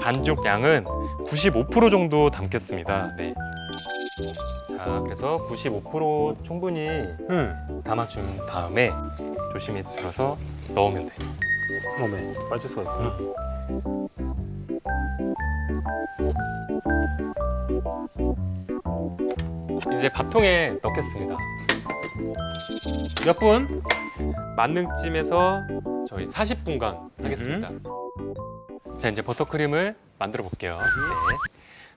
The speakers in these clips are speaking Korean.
반죽 양은 95% 정도 담겠습니다. 네. 자, 그래서 95% 충분히 응. 담아준 다음에 조심히 들어서 넣으면 돼. 어메 빠질 수가 있구나. 이제 밥통에 넣겠습니다. 몇 분? 만능찜에서 저희 40분간 하겠습니다. 자, 이제 버터크림을 만들어 볼게요. 네.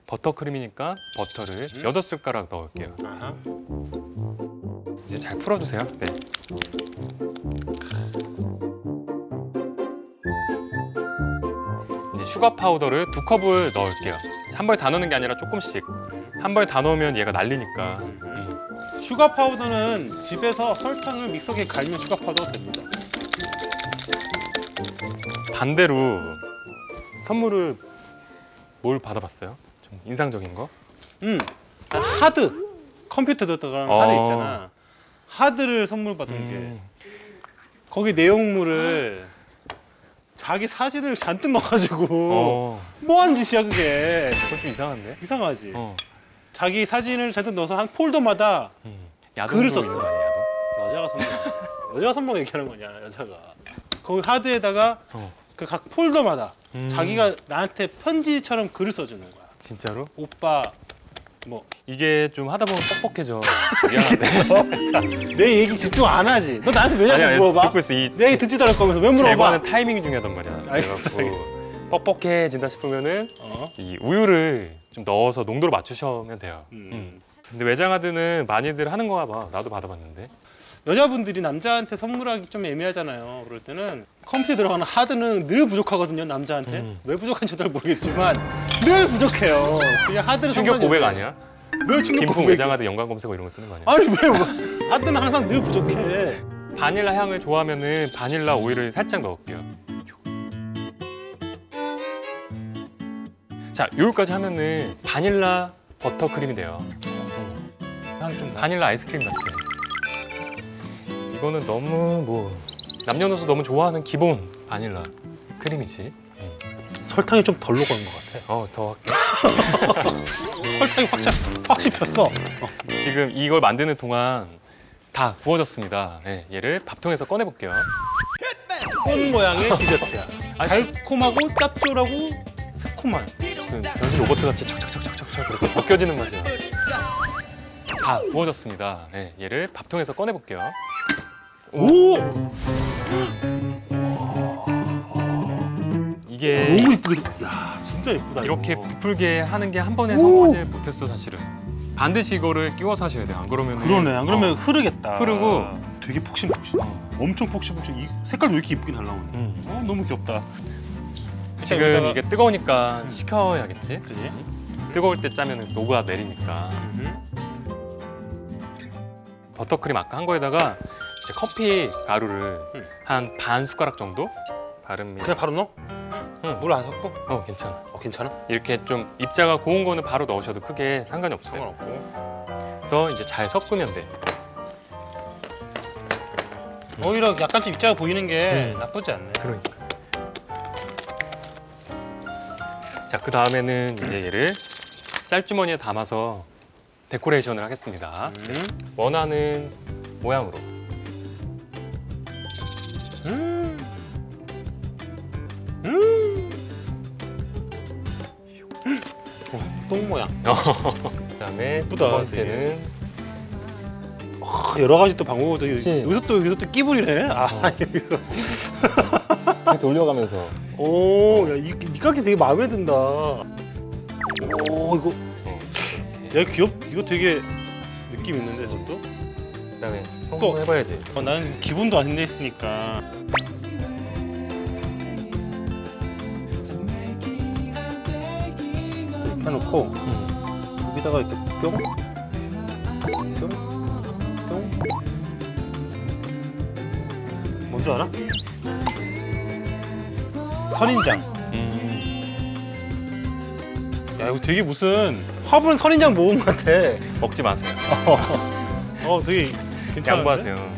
버터크림이니까 버터를 음. 여덟 숟가락 넣을게요. 아하. 이제 잘 풀어주세요. 네. 이제 슈가 파우더를 두 컵을 넣을게요. 한 번에 다 넣는 게 아니라 조금씩. 한 번에 다 넣으면 얘가 날리니까. 음. 슈가 파우더는 집에서 설탕을 믹서기에 갈면 슈가 파우더가 됩니다. 반대로 선물을 뭘 받아봤어요? 좀 인상적인 거? 음. 하드 컴퓨터도 들어가는 어. 하드 있잖아. 하드를 선물 받은 게 음. 거기 내용물을 자기 사진을 잔뜩 넣어가지고 어, 뭐 하는 짓이야 그게 그건 좀 이상한데? 이상하지. 어. 자기 사진을 잔뜩 넣어서 한 폴더마다 음. 야동도 글을 썼어. 거 아니야, 야동? 여자가 선물 여자가 선물 얘기하는 거냐 여자가 거기 하드에다가 어. 그 각 폴더마다 음. 자기가 나한테 편지처럼 글을 써주는 거야. 진짜로? 오빠 뭐내 이게 좀 하다 보면 뻑뻑해져. 미안한데. 얘기 집중 안 하지. 너 나한테 왜 자꾸 아니, 아니, 물어봐? 듣고 있어. 이 내 얘기 듣지도 않을 거면서 왜 물어봐? 제거하는 타이밍이 중요하단 말이야. 알겠어, 뻑뻑해진다 싶으면은 어? 이 우유를 좀 넣어서 농도를 맞추시면 돼요. 음. 음. 근데 외장하드는 많이들 하는 거야 봐. 나도 받아봤는데. 여자분들이 남자한테 선물하기 좀 애매하잖아요. 그럴 때는 컴퓨터에 들어가는 하드는 늘 부족하거든요. 남자한테 음. 왜 부족한지 잘 모르겠지만 늘 부족해요. 그냥 하드를 충격 고백. 아니야? 왜 충격 김풍 고백? 외장하드 연관 검색어 이런 거 뜨는 거 아니야? 아니 왜 뭐, 하드는 항상 늘 부족해. 바닐라 향을 좋아하면은 바닐라 오일을 살짝 넣을게요. 자, 요기까지 하면은 바닐라 버터 크림이 돼요. 나. 바닐라 아이스크림 같아. 이거는 너무 뭐 남녀노소 너무 좋아하는 기본 바닐라 크림이지. 설탕이 좀 덜 녹은 것 같아. 어, 더 할게. 설탕이 확, 잡- 확 씹혔어. 어. 지금 이걸 만드는 동안 다 구워졌습니다. 네, 얘를 밥통에서 꺼내 볼게요. 꽃 모양의 디저트야. 아, 달콤하고 짭조라고 새콤한. 무슨 변신 로봇 같이 척척척척척 그렇게 벗겨지는 맛이야. 다 구워졌습니다. 네, 얘를 밥통에서 꺼내 볼게요. 오! 이게 너무 이쁘게. 야, 진짜 이쁘다. 네. 이렇게 이거. 부풀게 하는 게 한 번에 오! 성공하지 못했어 사실은. 반드시 이거를 끼워서 하셔야 돼요. 안 그러면 그러네. 안 그러면 흐르겠다. 흐르고. 되게 폭신폭신. 어. 엄청 폭신폭신. 이 색깔도 왜 이렇게 이쁘게 잘 나오네. 음. 어, 너무 귀엽다. 지금 여기다가- 이게 뜨거우니까 음. 식혀야겠지. 그지? 뜨거울 때 짜면 녹아 내리니까. 음. 버터크림 아까 한 거에다가 커피 가루를 음. 한반 숟가락 정도 바릅니다. 그냥 바로 넣어? 응. 물 안 섞고? 어 괜찮아. 어, 괜찮아? 이렇게 좀 입자가 고운 거는 바로 넣으셔도 크게 상관이 없어요. 상관없고. 그래서 이제 잘 섞으면 돼. 오히려 약간 좀 입자가 보이는 게 음. 나쁘지 않네. 그러니까. 자, 그 다음에는 이제 얘를 짤주머니에 담아서 데코레이션을 하겠습니다. 음. 원하는 모양으로. 똥 모양. 그 다음에 두 예쁘다, 번째는 아, 여러 가지 또 그치. 여기서 또 여기서 또 끼부리네. 아 여기서. 돌려가면서 오, 야, 이, 이 가게 되게 마음에 든다. 오, 이거, 어, 야, 귀엽, 이거 되게 느낌 있는데, 저도? 그 다음에 또. 성공 해봐야지. 어, 나는 기분도 안 했으니까. 해놓고, 음. 여기다가 이렇게 뿅, 뿅, 뿅. 뭔지 알아? 선인장. 음. 야, 이거 되게 무슨 화분 선인장 모음 같아. 먹지 마세요. 어, 되게 괜찮은데? 양보하세요.